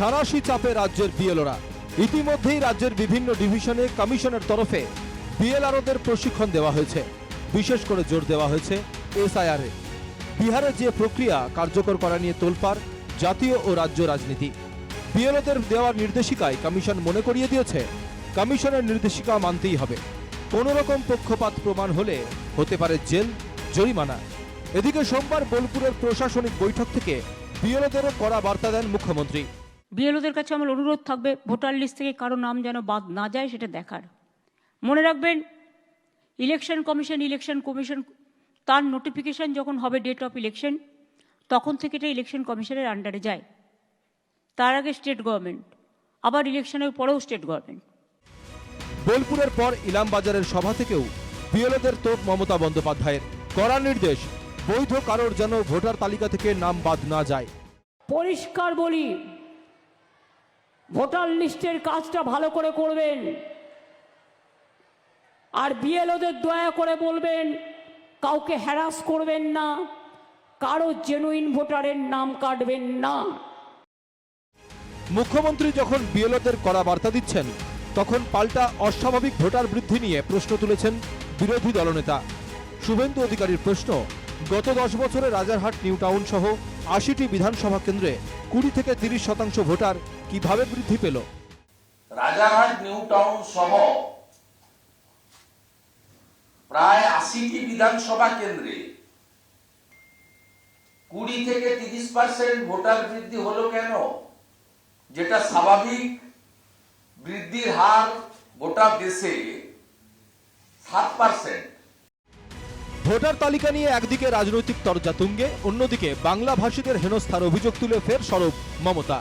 সারাশি চাপে রাজ্যের বিএলওরা। ইতিমধ্যেই রাজ্যের বিভিন্ন ডিভিশনে কমিশনের তরফে বিএলআরওদের প্রশিক্ষণ দেওয়া হয়েছে। বিশেষ করে জোর দেওয়া হয়েছে এসআইআর। বিহারে যে প্রক্রিয়া কার্যকর করা নিয়ে তোলপাড় জাতীয় ও রাজ্য রাজনীতি। বিএলওদের দেওয়া নির্দেশিকায় কমিশন মনে করিয়ে দিয়েছে, কমিশনের নির্দেশিকা মানতেই হবে। কোনো রকম পক্ষপাত প্রমাণ হলে হতে পারে জেল, জরিমানা। এদিকে সোমবার বোলপুরের প্রশাসনিক বৈঠক থেকে বিএলওদেরও কড়া বার্তা দেন মুখ্যমন্ত্রী। বিএলওদের কাছে আমার অনুরোধ থাকবে ভোটার লিস্ট থেকে কারও নাম যেন বাদ না যায় সেটা দেখার। মনে রাখবেন ইলেকশন কমিশন ইলেকশন কমিশন তার নোটিফিকেশন যখন হবে ডেট অফ ইলেকশন তখন থেকে এটা ইলেকশন কমিশনের আন্ডারে যায়। তার আগে স্টেট গভর্নমেন্ট আবার ইলেকশনের পরেও স্টেট গভর্নমেন্ট। বোলপুরের পর ইলামবাজারের সভা থেকেও বিএলওদের তোপ মমতা বন্দ্যোপাধ্যায়ের। কড়া নির্দেশ বৈধ কারোর যেন ভোটার তালিকা থেকে নাম বাদ না যায়। পরিষ্কার বলি ভোটার লিস্টের কাজটা ভালো করে করবেন। আর বিএলওদের দয়া করে বলবেন, কাউকে হ্যারাস করবেন না, কারও জেনুইন ভোটারের নাম কাটবেন না। মুখ্যমন্ত্রী যখন বিএলওদের কড়া বার্তা দিচ্ছেন, তখন পাল্টা অস্বাভাবিক ভোটার বৃদ্ধি নিয়ে প্রশ্ন তুলেছেন বিরোধী দলনেতা। শুভেন্দু অধিকারীর প্রশ্ন, গত দশ বছরে রাজারহাট নিউ টাউন সহ আশিটি বিধানসভা কেন্দ্রে কুড়ি থেকে তিরিশ শতাংশ ভোটার কীভাবে বৃদ্ধি পেল? রাজারহাট নিউ টাউন সহ প্রায় আশিটি বিধানসভা কেন্দ্রে কুড়ি থেকে তিরিশ পার্সেন্ট ভোটার বৃদ্ধি হলো কেন? যেটা স্বাভাবিক, বৃদ্ধির হার গোটা দেশে সাত পার্সেন্ট। ভোটার তালিকা নিয়ে একদিকে রাজনৈতিক তরজা তুঙ্গে, অন্যদিকে বাংলা ভাষীদের হেনস্থার অভিযোগ তুলে ফের সরব মমতা।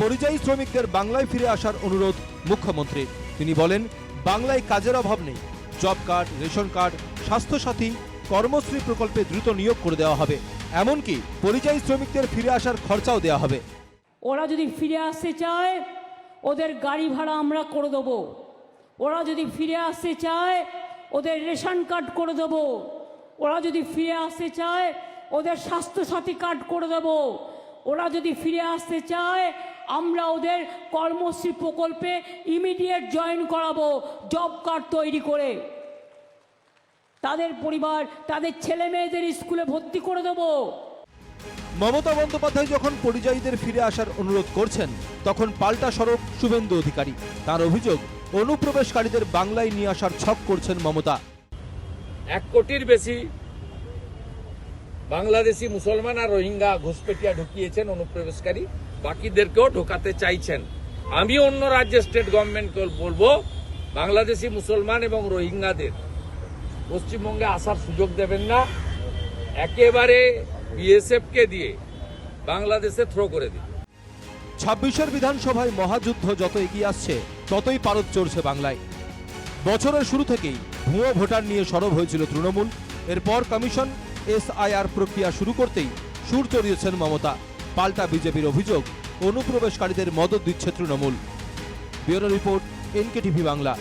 পরিযায়ী শ্রমিকদের বাংলায় ফিরে আসার অনুরোধ মুখ্যমন্ত্রী তিনি বলেন, বাংলায় কাজের অভাব নেই। Job card, ration card, Swasthyasathi, Karmashree প্রকল্পে দ্রুত নিয়োগ করে দেওয়া হবে। এমনকি পরিযায়ী শ্রমিকদের ফিরে আসার খরচাও দেওয়া হবে। ওরা যদি ফিরে আসতে চায়, ওদের গাড়ি ভাড়া আমরা করে দেবো। ওরা যদি ফিরে আসতে চায়, ওদের রেশন কার্ড করে দেবো। ওরা যদি ফিরে আসতে চায়, ওদের স্বাস্থ্যসাথী কার্ড করে দেবো। ওরা যদি ফিরে আসতে চায়, আমরা ওদের কর্মশ্রী প্রকল্পে ইমিডিয়েট জয়েন করাবো জব কার্ড তৈরি করে। তাদের পরিবার, তাদের ছেলে মেয়েদের স্কুলে ভর্তি করে দেবো। মমতা বন্দ্যোপাধ্যায় যখন পরিযায়ীদের ফিরে আসার অনুরোধ করছেন, তখন পাল্টা সড়ক শুভেন্দু অধিকারী। তার অভিযোগ, অনুপ্রবেশকারীদের বাংলায় নিয়ে আসার ছক করছেন মমতা। এক কোটির বেশি বাংলাদেশি মুসলমান আর রোহিঙ্গা ঘুষপেটিয়া ঢুকিয়েছেন, অনুপ্রবেশকারী। বাকিদেরকেও ঢোকাতে চাইছেন। আমি অন্য রাজ্যের স্টেট গভর্নমেন্টকে বলব, বাংলাদেশি মুসলমান এবং রোহিঙ্গাদের পশ্চিমবঙ্গে আসার সুযোগ দেবেন না। একেবারে বিএসএফকে দিয়ে বাংলাদেশে থ্রো করে দিন। ছাব্বিশের বিধানসভায় মহাযুদ্ধ যত এগিয়ে আসছে, ততই পারদ চড়ছে বাংলায়। বছরের শুরু থেকেই ভুয়ো ভোটার নিয়ে সরব হয়েছিল তৃণমূল। এরপর কমিশন এসআইআর প্রক্রিয়া শুরু করতেই সুর চড়িয়েছেন মমতা। পাল্টা বিজেপির অভিযোগ, অনুপ্রবেশকারীদের মদত দিচ্ছে Trinamool. Bureau report, NKTV Bangla.